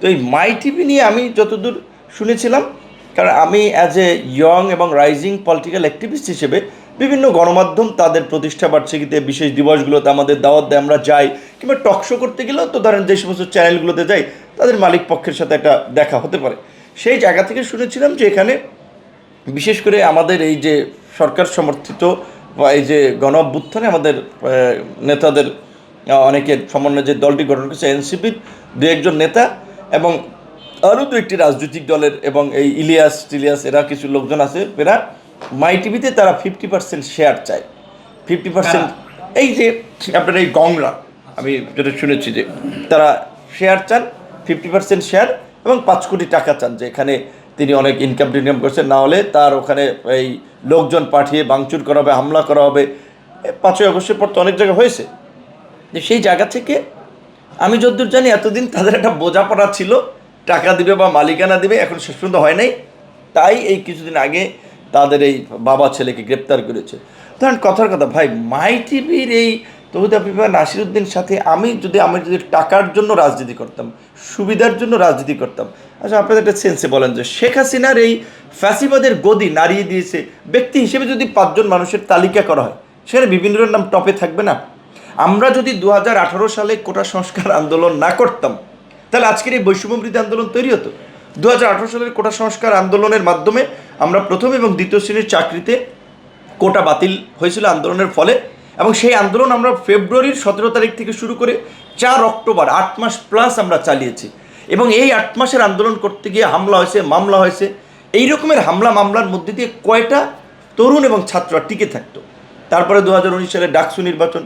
তো এই মাই টিভি নিয়ে আমি যতদূর শুনেছিলাম, কারণ আমি অ্যাজ এ ইয়ং এবং রাইজিং পলিটিক্যাল অ্যাক্টিভিস্ট হিসেবে বিভিন্ন গণমাধ্যম তাদের প্রতিষ্ঠা বার্ষিকীতে, বিশেষ দিবসগুলোতে আমাদের দাওয়াত দেয় আমরা যাই কিংবা টক শো করতে গেলেও তো ধরেন যে সমস্ত চ্যানেলগুলোতে যাই, তাদের মালিক পক্ষের সাথে একটা দেখা হতে পারে। সেই জায়গা থেকে শুনেছিলাম যে এখানে বিশেষ করে আমাদের এই যে সরকার সমর্থিত বা এই যে গণ অভ্যুত্থানে আমাদের নেতাদের অনেকের সমন্বয়ে যে দলটি গঠন করেছে, এনসিপির দু একজন নেতা এবং আরও দু একটি রাজনৈতিক দলের এবং এই ইলিয়াস টিলিয়াস এরা কিছু লোকজন আছে এরা মাই টিভিতে তারা ফিফটি পার্সেন্ট শেয়ার চায়। ফিফটি পার্সেন্ট এই যে আপনার এই গংরা আমি যেটা শুনেছি যে তারা শেয়ার চান ফিফটি পার্সেন্ট শেয়ার এবং পাঁচ কোটি টাকা চান যে এখানে তিনি অনেক ইনকাম টিনকাম করছেন না হলে তার ওখানে এই লোকজন পাঠিয়ে বাংচুর করা হবে হামলা করা হবে। পাঁচই আগস্টের পর তো অনেক জায়গায় হয়েছে। যে সেই জায়গা থেকে আমি যতদূর জানি এতদিন তাদের একটা বোঝাপড়া ছিল, টাকা দিবে বা মালিকানা দিবে, এখন শেষ পর্যন্ত হয় নাই। তাই এই কিছুদিন আগে তাদের এই বাবা ছেলেকে গ্রেপ্তার করেছে। ধরেন কথার কথা, ভাই মাই টিভির এই তহুদ আফিফা নাসিরুদ্দিন সাথে আমি যদি আমি যদি টাকার জন্য রাজনীতি করতাম, সুবিধার জন্য রাজনীতি করতাম আচ্ছা আপনাদের একটা সেন্সে বলেন যে শেখ হাসিনার এই ফ্যাসিবাদের গদি নাড়িয়ে দিয়েছে, ব্যক্তি হিসেবে যদি পাঁচজন মানুষের তালিকা করা হয়, সেখানে বিভিন্নর নাম টপে থাকবে না? আমরা যদি দু হাজার আঠারো সালে কোটা সংস্কার আন্দোলন না করতাম, তাহলে আজকের এই বৈষম্যবৃদ্ধি আন্দোলন তৈরি হতো। দু হাজার আঠেরো সালের কোটা সংস্কার আন্দোলনের মাধ্যমে আমরা প্রথম এবং দ্বিতীয় শ্রেণির চাকরিতে কোটা বাতিল হয়েছিল আন্দোলনের ফলে, এবং সেই আন্দোলন আমরা ফেব্রুয়ারির সতেরো তারিখ থেকে শুরু করে চার অক্টোবর, আট মাস প্লাস আমরা চালিয়েছি। এবং এই আট মাসের আন্দোলন করতে গিয়ে হামলা হয়েছে, মামলা হয়েছে। এই রকমের হামলা মামলার মধ্যে দিয়ে কয়টা তরুণ এবং ছাত্ররা টিকে থাকতো। তারপরে দু সালে ডাকসু নির্বাচন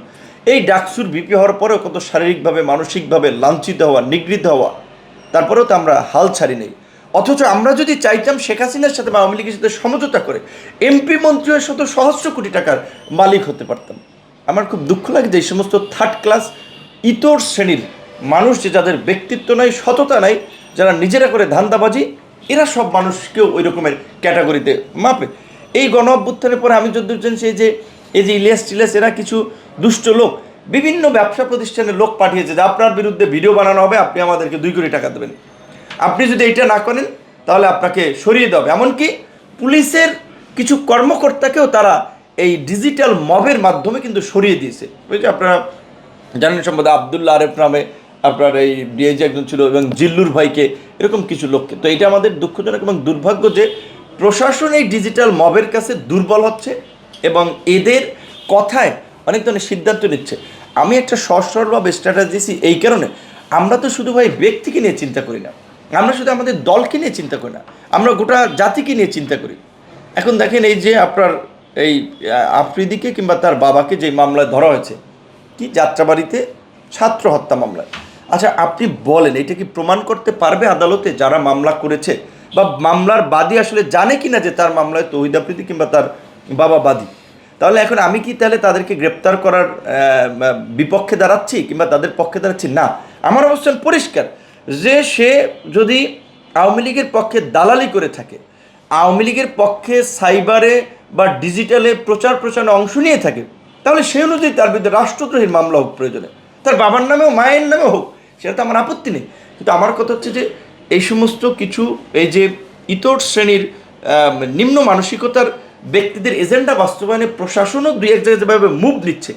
এই ডাকসুর বিপি হওয়ার পরেও কত শারীরিকভাবে, মানসিকভাবে লাঞ্ছিত হওয়া, নিগৃহীত হওয়া, তারপরেও তো আমরা হাল ছাড়ি নেই। অথচ আমরা যদি চাইতাম শেখ হাসিনার সাথে বা আওয়ামী লীগের সাথে সমঝোতা করে, এমপি মন্ত্রী হয়ে শত সহস্র কোটি টাকার মালিক হতে পারতাম। আমার খুব দুঃখ লাগে যে এই সমস্ত থার্ড ক্লাস ইতর শ্রেণির মানুষ যে যাদের ব্যক্তিত্ব নাই, সততা নাই, যারা নিজেরা করে ধান্দাবাজি, এরা সব মানুষকেও ওই রকমের ক্যাটাগরিতে মাপে। এই গণ অভ্যুত্থানের পরে আমি যদি জানছি এই যে এই যে ইলিয়াস টিলিয়াস এরা কিছু দুষ্ট লোক বিভিন্ন ব্যবসা প্রতিষ্ঠানের লোক পাঠিয়েছে যে আপনার বিরুদ্ধে ভিডিও বানানো হবে, আপনি আমাদেরকে দুই কোটি টাকা দেবেন। আপনি যদি এটা না করেন, তাহলে আপনাকে সরিয়ে হবে। এমনকি পুলিশের কিছু কর্মকর্তাকেও তারা এই ডিজিটাল মবের মাধ্যমে কিন্তু সরিয়ে দিয়েছে। ওই যে আপনারা জানেন সম্বন্ধে আবদুল্লাহ আরেফ নামে আপনার এই ডিএজি একজন ছিল এবং জিল্লুর ভাইকে এরকম কিছু লোককে। তো এটা আমাদের দুঃখজনক এবং দুর্ভাগ্য যে প্রশাসন এই ডিজিটাল মবের কাছে দুর্বল হচ্ছে এবং এদের কথায় অনেক ধরনের সিদ্ধান্ত নিচ্ছে। আমি একটা সরলভাবে স্ট্র্যাটাজিসি এই কারণে আমরা তো শুধু ভাই ব্যক্তিকে নিয়ে চিন্তা করি না। আমরা শুধু আমাদের দলকে নিয়ে চিন্তা করি না। আমরা গোটা জাতিকে নিয়ে চিন্তা করি। এখন দেখেন এই যে আপনার এই আফ্রিদিকে কিংবা তার বাবাকে যে মামলায় ধরা হয়েছে, কি যাত্রাবাড়িতে ছাত্র হত্যা মামলায় আচ্ছা আপনি বলেন, এটা কি প্রমাণ করতে পারবে আদালতে যারা মামলা করেছে? বা মামলার বাদী আসলে জানে কি না যে তার মামলায় তহিদ আফ্রিদি কিংবা তার বাবা বাদী? তাহলে এখন আমি কি তাহলে তাদেরকে গ্রেপ্তার করার বিপক্ষে দাঁড়াচ্ছি কিংবা তাদের পক্ষে দাঁড়াচ্ছি? না। আমার অবস্থান পরিষ্কার যে সে যদি আওয়ামী লীগের পক্ষে দালালি করে থাকে, আওয়ামী লীগের পক্ষে সাইবারে বা ডিজিটালে প্রচার প্রচারে অংশ নিয়ে থাকে, তাহলে সেই অনুযায়ী তার বিরুদ্ধে রাষ্ট্রদ্রোহীর মামলা হোক প্রয়োজনে। তার বাবার নামেও, মায়ের নামে হোক, সেটা তো আমার আপত্তি নেই। কিন্তু আমার কথা হচ্ছে যে এই সমস্ত কিছু, এই যে ইতর শ্রেণির নিম্ন মানসিকতার ব্যক্তিদের এজেন্ডা বাস্তবায়নে প্রশাসনও দুই এক জায়গায় যেভাবে মুভ নিচ্ছে,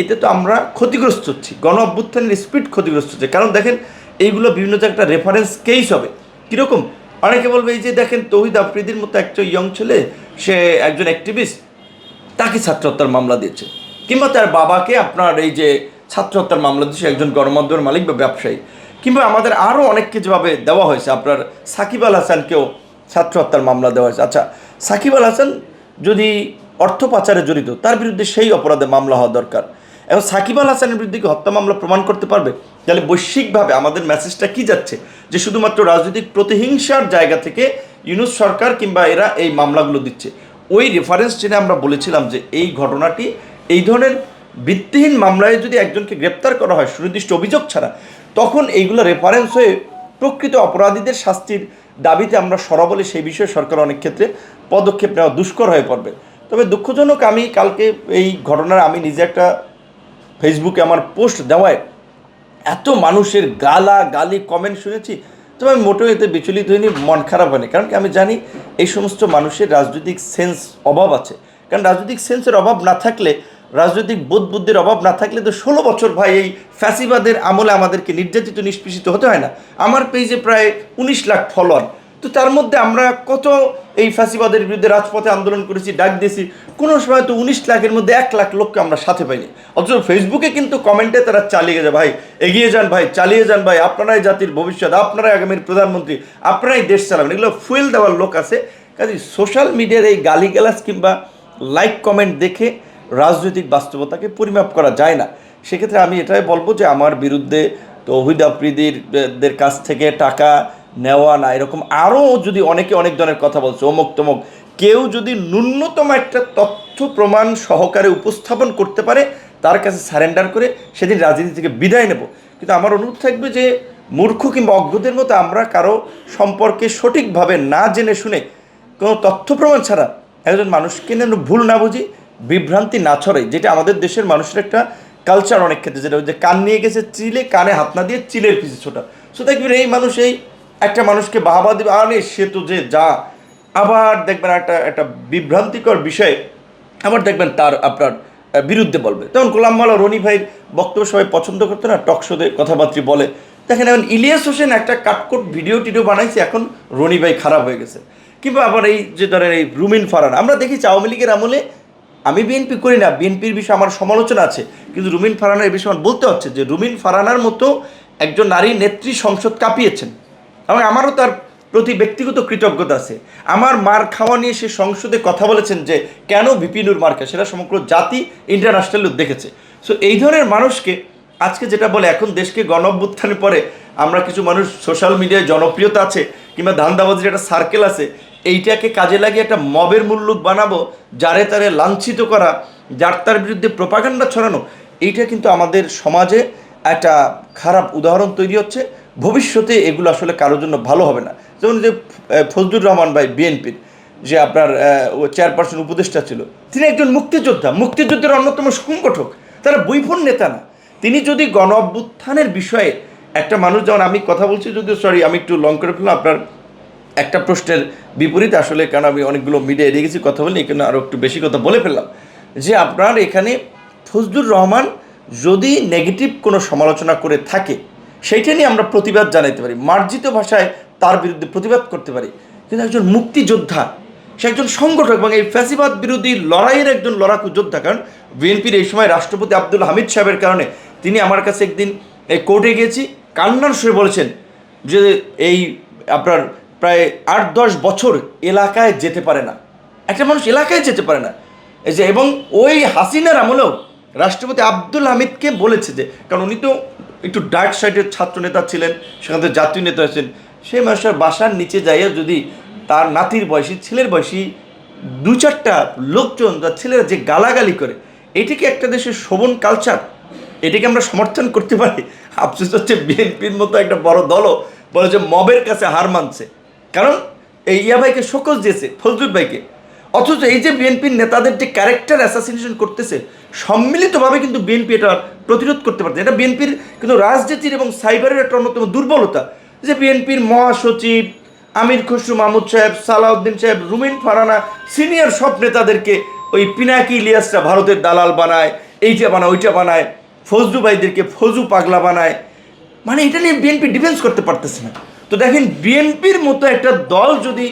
এতে তো আমরা ক্ষতিগ্রস্ত হচ্ছি, গণ অভ্যুত্থানের স্পিড ক্ষতিগ্রস্ত হচ্ছে। কারণ দেখেন, এইগুলো বিভিন্ন জায়গায় রেফারেন্স কেস হবে। কীরকম? অনেকে বলবে, এই যে দেখেন, তৌহিদ আফ্রিদির মতো একটা ইয়ং ছেলে, সে একজন অ্যাক্টিভিস্ট তাকে ছাত্র হত্যার মামলা দিয়েছে। কিংবা তার বাবাকে আপনার এই যে ছাত্র হত্যার মামলা দিয়েছে একজন গণমাধ্যমের মালিক বা ব্যবসায়ী। কিংবা আমাদের আরও অনেককে যেভাবে দেওয়া হয়েছে, আপনার সাকিব আল হাসানকেও ছাত্র হত্যার মামলা দেওয়া হয়েছে। আচ্ছা সাকিব আল হাসান যদি অর্থ পাচারে জড়িত, তার বিরুদ্ধে সেই অপরাধে মামলা হওয়া দরকার। এবং সাকিব আল হাসানের বিরুদ্ধে কি হত্যা মামলা প্রমাণ করতে পারবে? তাহলে বৈশ্বিকভাবে আমাদের মেসেজটা কি যাচ্ছে? যে শুধুমাত্র রাজনৈতিক প্রতিহিংসার জায়গা থেকে ইউনুস সরকার কিংবা এরা এই মামলাগুলো দিচ্ছে। ওই রেফারেন্স জেনে আমরা বলেছিলাম যে এই ঘটনাটি এই ধরনের ভিত্তিহীন মামলায় যদি একজনকে গ্রেপ্তার করা হয়, সুনির্দিষ্ট অভিযোগ ছাড়া, তখন এইগুলো রেফারেন্স হয়ে প্রকৃত অপরাধীদের শাস্তির দাবিতে আমরা সরাবলে সেই বিষয়ে সরকার অনেক ক্ষেত্রে পদক্ষেপ নেওয়া দুষ্কর হয়ে পড়বে। তবে দুঃখজনক আমি কালকে এই ঘটনার আমি নিজে একটা ফেসবুকে আমার পোস্ট দেওয়ায় এত মানুষের গালা গালি কমেন্ট শুনেছি, তবে আমি মোটেও এতে বিচলিত হইনি, মন খারাপ হয়নি। কারণ কি আমি জানি এই সমস্ত মানুষের রাজনৈতিক সেন্স অভাব আছে। কারণ রাজনৈতিক সেন্সের অভাব না থাকলে, রাজনৈতিক বোধ বুদ্ধির অভাব না থাকলে তো ষোলো বছর ভাই এই ফ্যাসিবাদের আমলে আমাদেরকে নির্যাতিত, নিষ্পেষিত হতে হয় না। আমার পেজে প্রায় উনিশ লাখ ফলোয়ার তো তার মধ্যে আমরা কত এই ফাঁসিবাদের বিরুদ্ধে রাজপথে আন্দোলন করেছি, ডাক দিয়েছি। কোনো সময় তো উনিশ লাখের মধ্যে এক লাখ লোককে আমরা সাথে পাইনি। অথচ ফেসবুকে কিন্তু কমেন্টে তারা চালিয়ে গেছে ভাই, এগিয়ে যান, ভাই, চালিয়ে যান, ভাই, আপনারাই জাতির ভবিষ্যৎ, আপনারাই আগামীর প্রধানমন্ত্রী, আপনারাই দেশ চালাবেন। এগুলো ফুয়েল দেওয়ার লোক আছে। কাজে সোশ্যাল মিডিয়ার এই গালিগালাজ কিংবা লাইক, কমেন্ট দেখে রাজনৈতিক বাস্তবতাকে পরিমাপ করা যায় না। সেক্ষেত্রে আমি এটাই বলব যে আমার বিরুদ্ধে তৌহিদ আফ্রিদির দের কাছ থেকে টাকা নেওয়া না, এরকম আরও যদি অনেকে অনেক ধরনের কথা বলছে, অমুক তমুক, কেউ যদি ন্যূনতম একটা তথ্য প্রমাণ সহকারে উপস্থাপন করতে পারে, তার কাছে সারেন্ডার করে সেদিন রাজনীতি থেকে বিদায় নেব। কিন্তু আমার অনুরোধ থাকবে যে, মূর্খ কিংবা অজ্ঞদের মতো আমরা কারও সম্পর্কে সঠিকভাবে না জেনে শুনে কোনো তথ্য প্রমাণ ছাড়া একজন মানুষকে যেন ভুল না বুঝি, বিভ্রান্তি না ছড়াই, যেটা আমাদের দেশের মানুষের একটা কালচার অনেক ক্ষেত্রে, যেটা যে কান নিয়ে গেছে চিলে, কানে হাত না দিয়ে চিলের পিছিয়ে ছোটা। সো দেখবেন এই মানুষ এই একটা মানুষকে বাহাবা দিবে, আরে সে তো যে যা। আবার দেখবেন একটা একটা বিভ্রান্তিকর বিষয়ে, আবার দেখবেন তার আপনার বিরুদ্ধে বলবে। তখন গোলাম মালা রনি ভাইয়ের বক্তব্য সবাই পছন্দ করতো না, টক শোতে কথাবার্তা বলে। দেখেন এখন ইলিয়াস হোসেন একটা কাটকোট ভিডিও টিডিও বানাইছে, এখন রনি ভাই খারাপ হয়ে গেছে। কিংবা আবার এই যে ধরেন এই রুমিন ফারান, আমরা দেখি আওয়ামী লীগের আমলে, আমি বিএনপি করি না, বিএনপির বিষয়ে আমার সমালোচনা আছে, কিন্তু রুমিন ফারানার বিষয়ে আমার বলতে হচ্ছে যে রুমিন ফারানার মতো একজন নারী নেত্রী সংসদ কাঁপিয়েছেন। এবং আমারও তার প্রতি ব্যক্তিগত কৃতজ্ঞতা আছে। আমার মার খাওয়া নিয়ে সে সংসদে কথা বলেছেন যে, কেন বিপিনুর মার্কা? সেটা সমগ্র জাতি ইন্টারন্যাশনাল দেখেছে। সো এই ধরনের মানুষকে আজকে যেটা বলে, এখন দেশকে গণ পরে আমরা কিছু মানুষ সোশ্যাল মিডিয়ায় জনপ্রিয়তা আছে, কিংবা ধান্দাবাজির একটা সার্কেল আছে, এইটাকে কাজে লাগিয়ে একটা মবের মূল্যক বানাবো, যারে তারে লাঞ্ছিত করা, যার তার বিরুদ্ধে প্রপাগান্ডা ছড়ানো, এইটা কিন্তু আমাদের সমাজে একটা খারাপ উদাহরণ তৈরি হচ্ছে। ভবিষ্যতে এগুলো আসলে কারোর জন্য ভালো হবে না। যেমন যে ফজলুর রহমান ভাই, বিএনপির, যে আপনার চেয়ারপারসন উপদেষ্টা ছিল, তিনি একজন মুক্তিযোদ্ধা। মুক্তিযুদ্ধের অন্যতম সংগঠক। তারা বৈফল নেতা না। তিনি যদি গণ অভ্যুত্থানের বিষয়ে একটা মানুষ, যেমন আমি কথা বলছি যদিও সরি আমি একটু লং করে ফেললাম, আপনার একটা প্রশ্নের বিপরীত আসলে, কারণ আমি অনেকগুলো মিডিয়া এড়িয়ে গেছি কথা বলি এখানে আরও একটু বেশি কথা বলে ফেললাম। যে আপনার এখানে ফজলুর রহমান যদি নেগেটিভ কোনো সমালোচনা করে থাকে সেইটা নিয়ে আমরা প্রতিবাদ জানাইতে পারি। মার্জিত ভাষায় তার বিরুদ্ধে প্রতিবাদ করতে পারি। কিন্তু একজন মুক্তিযোদ্ধা, সে একজন সংগঠক এবং এই ফ্যাসিবাদ বিরোধী লড়াইয়ের একজন লড়াকু যোদ্ধা, কারণ বিএনপির এই সময় রাষ্ট্রপতি আব্দুল হামিদ সাহেবের কারণে তিনি আমার কাছে একদিন এই কোর্টে গিয়েছি, কান্নার সুরে বলেছেন যে এই আপনার প্রায় আট দশ বছর এলাকায় যেতে পারে না। একটা মানুষ এলাকায় যেতে পারে না। এই যে এবং ওই হাসিনার আমলেও রাষ্ট্রপতি আব্দুল হামিদকে বলেছে যে, কারণ উনি তো একটু ডার্ক সাইডের ছাত্র নেতা ছিলেন, সেখান থেকে জাতীয় নেতা আছেন সেই মানুষের বাসার নিচে যাইয়া যদি তার নাতির বয়সী, ছেলের বয়সী দু চারটা লোকজন তার ছেলেরা যে গালাগালি করে এটিকে একটা দেশের শোভন কালচার এটিকে আমরা সমর্থন করতে পারি? আফসোস হচ্ছে বিএনপির মতো একটা বড় দলও বলে যে মবের কাছে হার মানছে। কারণ এই ইয়া ভাইকে শোকজ দিয়েছে ফজলুর ভাইকে। অথচ এই যে বিএনপির নেতাদের যে ক্যারেক্টার অ্যাসাসিনেশন করতেছে, সম্মিলিতভাবে কিন্তু বিএনপি এটা প্রতিরোধ করতে পারছে এটা বিএনপির কিন্তু রাজনীতির এবং সাইবারের একটা অন্যতম দুর্বলতা। যে বিএনপির মহাসচিব আমির খসরু, মাহমুদ সাহেব, সালাউদ্দিন সাহেব, রুমিন ফারানা, সিনিয়র সব নেতাদেরকে ওই পিনাকি ইলিয়াসরা ভারতের দালাল বানায়, এইটা বানায়, ওইটা বানায়, ফজলু ভাইদেরকে ফজু পাগলা বানায়। মানে এটা নিয়ে বিএনপি ডিফেন্স করতে পারতেছে না। তো দেখেন, বিএনপির মতো একটা দল যদি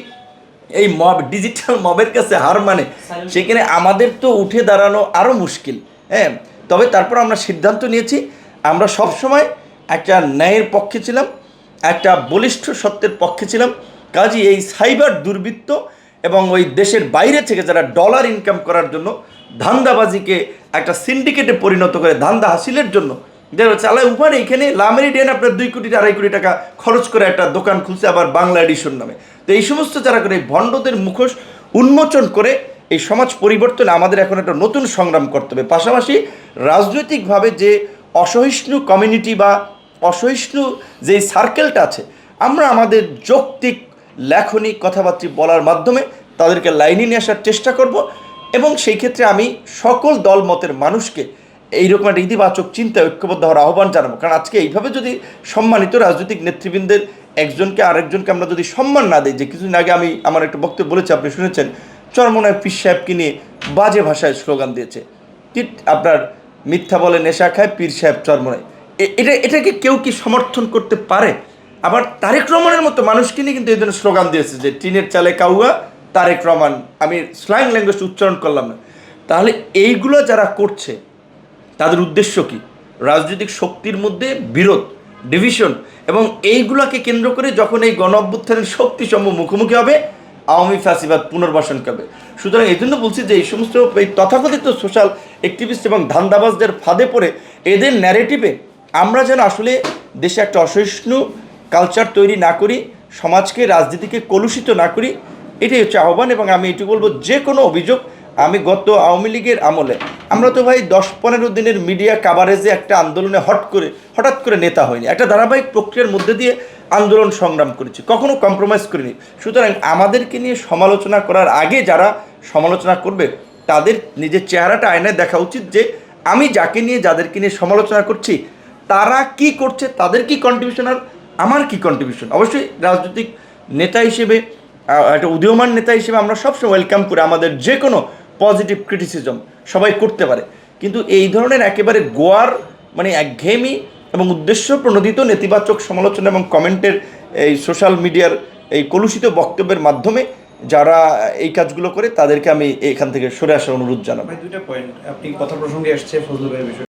এই মব ডিজিটাল মবের কাছে হার মানে সেখানে আমাদের তো উঠে দাঁড়ানো আরও মুশকিল হ্যাঁ? তবে তারপর আমরা সিদ্ধান্ত নিয়েছি আমরা সব সময় একটা ন্যায়ের পক্ষে ছিলাম একটা বলিষ্ঠ সত্যের পক্ষে ছিলাম। কাজী এই সাইবার দুর্বৃত্ত এবং ওই দেশের বাইরে থেকে যারা ডলার ইনকাম করার জন্য ধান্দাবাজিকে একটা সিন্ডিকেটে পরিণত করে ধান্দা হাসিলের জন্য যারা চালায় উপারে এখানে লামেরিডিয়ান আপনার দুই কোটি আড়াই কোটি টাকা খরচ করে একটা দোকান খুলছে আবার বাংলা এডিশন নামে। তো এই সমস্ত যারা করে এই ভণ্ডদের মুখোশ উন্মোচন করে এই সমাজ পরিবর্তনে আমাদের এখন একটা নতুন সংগ্রাম করতে হবে। পাশাপাশি রাজনৈতিকভাবে যে অসহিষ্ণু কমিউনিটি বা অসহিষ্ণু যে সার্কেলটা আছে, আমরা আমাদের যৌক্তিক লেখনী কথাবার্তা বলার মাধ্যমে তাদেরকে লাইনে নিয়ে আসার চেষ্টা করব এবং সেই ক্ষেত্রে আমি সকল দলমতের মানুষকে এইরকম একটা ইতিবাচক চিন্তা ঐক্যবদ্ধ হওয়ার আহ্বান জানাব। কারণ আজকে এইভাবে যদি সম্মানিত রাজনৈতিক নেতৃবৃন্দের একজনকে আরেকজনকে আমরা যদি সম্মান না দিই, যে কিছুদিন আগে আমি আমার একটা বক্তব্য বলেছি, আপনি শুনেছেন, চরমনায় পীর সাহেবকে নিয়ে বাজে ভাষায় স্লোগান দিয়েছে। ঠিক আপনার মিথ্যা বলে নেশা খায় পীর সাহেব চরমনায়। এটা, এটাকে কেউ কি সমর্থন করতে পারে? আবার তারেক রহমানের মতো মানুষকে নিয়ে কিন্তু এই ধরনের স্লোগান দিয়েছে যে, টিনের চালে কাউয়া, তারেক রহমান। আমি স্ল্যাং ল্যাঙ্গুয়েজ উচ্চারণ করলাম না। তাহলে এইগুলো যারা করছে তাদের উদ্দেশ্য কি? রাজনৈতিক শক্তির মধ্যে বিরোধ ডিভিশন এবং এইগুলোকে কেন্দ্র করে যখন এই গণ অভ্যুত্থানের শক্তি সমূহ মুখোমুখি হবে, আওয়ামী ফাঁসিবাদ পুনর্বাসন করবে। সুতরাং এই জন্য বলছি যে এই সমস্ত এই তথাকথিত সোশ্যাল অ্যাক্টিভিস্ট এবং ধান্দাবাজদের ফাঁদে পড়ে এদের ন্যারেটিভে আমরা যেন আসলে দেশে একটা অসহিষ্ণু কালচার তৈরি না করি, সমাজকে, রাজনীতিকে কলুষিত না করি, এটাই হচ্ছে আহ্বান এবং আমি এটুকু বলব যে কোনো অভিযোগ আমি গত আওয়ামী লীগের আমলে, আমরা তো ভাই দশ পনেরো দিনের মিডিয়া কাভারেজে একটা আন্দোলনে হট করে, হঠাৎ করে নেতা হয়নি। একটা ধারাবাহিক প্রক্রিয়ার মধ্যে দিয়ে আন্দোলন সংগ্রাম করেছি, কখনো কম্প্রোমাইজ করিনি। সুতরাং আমাদেরকে নিয়ে সমালোচনা করার আগে যারা সমালোচনা করবে, তাদের নিজের চেহারাটা আয়নায় দেখা উচিত যে, আমি যাকে নিয়ে, যাদেরকে নিয়ে সমালোচনা করছি, তারা কি করছে, তাদের কি কন্ট্রিবিউশন আর আমার কি কন্ট্রিবিউশন অবশ্যই রাজনৈতিক নেতা হিসেবে একটা উদীয়মান নেতা হিসেবে আমরা সবসময় ওয়েলকাম করে আমাদের যে কোনো পজিটিভ ক্রিটিসিজম সবাই করতে পারে। কিন্তু এই ধরনের একেবারে গোয়ার মানে একঘেয়েমি এবং উদ্দেশ্য প্রণোদিত নেতিবাচক সমালোচনা এবং কমেন্টের এই সোশ্যাল মিডিয়ার এই কলুষিত বক্তব্যের মাধ্যমে যারা এই কাজগুলো করে, তাদেরকে আমি এখান থেকে সরে আসার অনুরোধ জানাব। দুইটা পয়েন্ট আপনি কথা প্রসঙ্গে এসছে ফজলুল ভাইয়ের বিষয়।